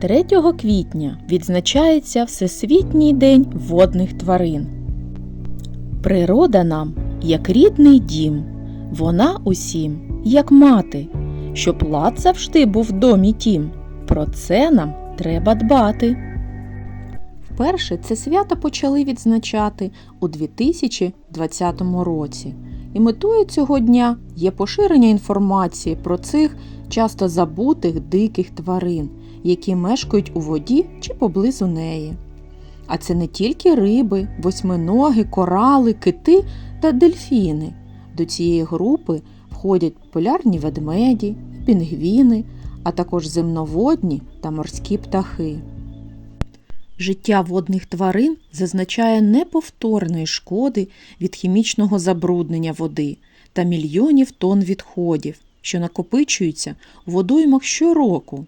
3 квітня відзначається Всесвітній день водних тварин. Природа нам як рідний дім, вона усім, як мати, щоб лад завжди був в домі тім. Про це нам треба дбати. Вперше це свято почали відзначати у 2020 році. І метою цього дня є поширення інформації про цих часто забутих диких тварин, які мешкають у воді чи поблизу неї. А це не тільки риби, восьминоги, корали, кити та дельфіни. До цієї групи входять полярні ведмеді, пінгвіни, а також земноводні та морські птахи. Життя водних тварин зазначає неповторної шкоди від хімічного забруднення води та мільйонів тонн відходів, що накопичуються у водоймах щороку.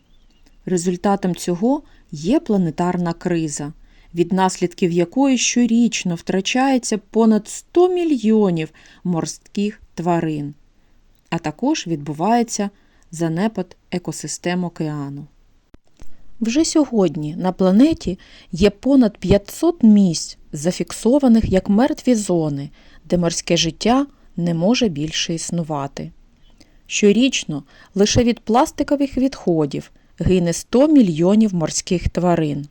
Результатом цього є планетарна криза, від наслідків якої щорічно втрачається понад 100 мільйонів морських тварин, а також відбувається занепад екосистем океану. Вже сьогодні на планеті є понад 500 місць, зафіксованих як мертві зони, де морське життя не може більше існувати. Щорічно лише від пластикових відходів гине 100 мільйонів морських тварин.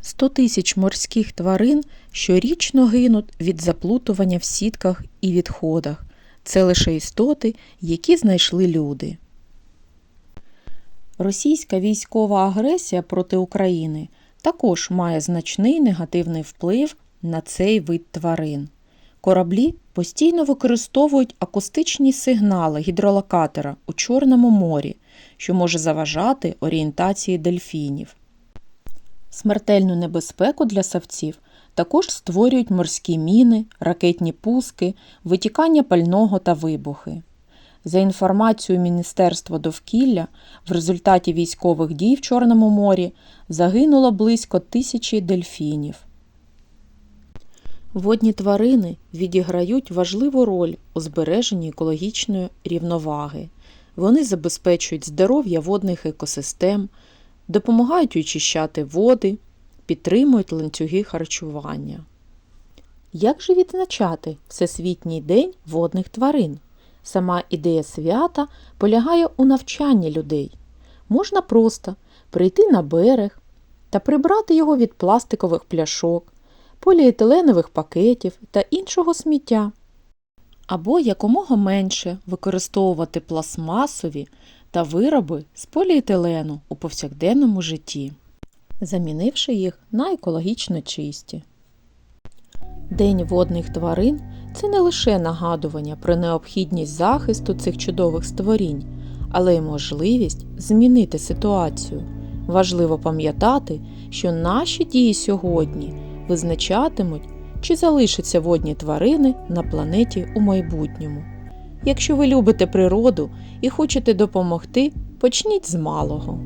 100 тисяч морських тварин щорічно гинуть від заплутування в сітках і відходах. Це лише істоти, які знайшли люди. Російська військова агресія проти України також має значний негативний вплив на цей вид тварин. Кораблі постійно використовують акустичні сигнали гідролокатора у Чорному морі, що може заважати орієнтації дельфінів. Смертельну небезпеку для савців також створюють морські міни, ракетні пуски, витікання пального та вибухи. За інформацією Міністерства довкілля, в результаті військових дій в Чорному морі загинуло близько тисячі дельфінів. Водні тварини відіграють важливу роль у збереженні екологічної рівноваги. Вони забезпечують здоров'я водних екосистем, допомагають очищати води, підтримують ланцюги харчування. Як же відзначати Всесвітній день водних тварин? Сама ідея свята полягає у навчанні людей. Можна просто прийти на берег та прибрати його від пластикових пляшок, поліетиленових пакетів та іншого сміття. Або якомога менше використовувати пластмасові та вироби з поліетилену у повсякденному житті, замінивши їх на екологічно чисті. День водних тварин це не лише нагадування про необхідність захисту цих чудових створінь, але й можливість змінити ситуацію. Важливо пам'ятати, що наші дії сьогодні визначатимуть, чи залишаться водні тварини на планеті у майбутньому. Якщо ви любите природу і хочете допомогти, почніть з малого.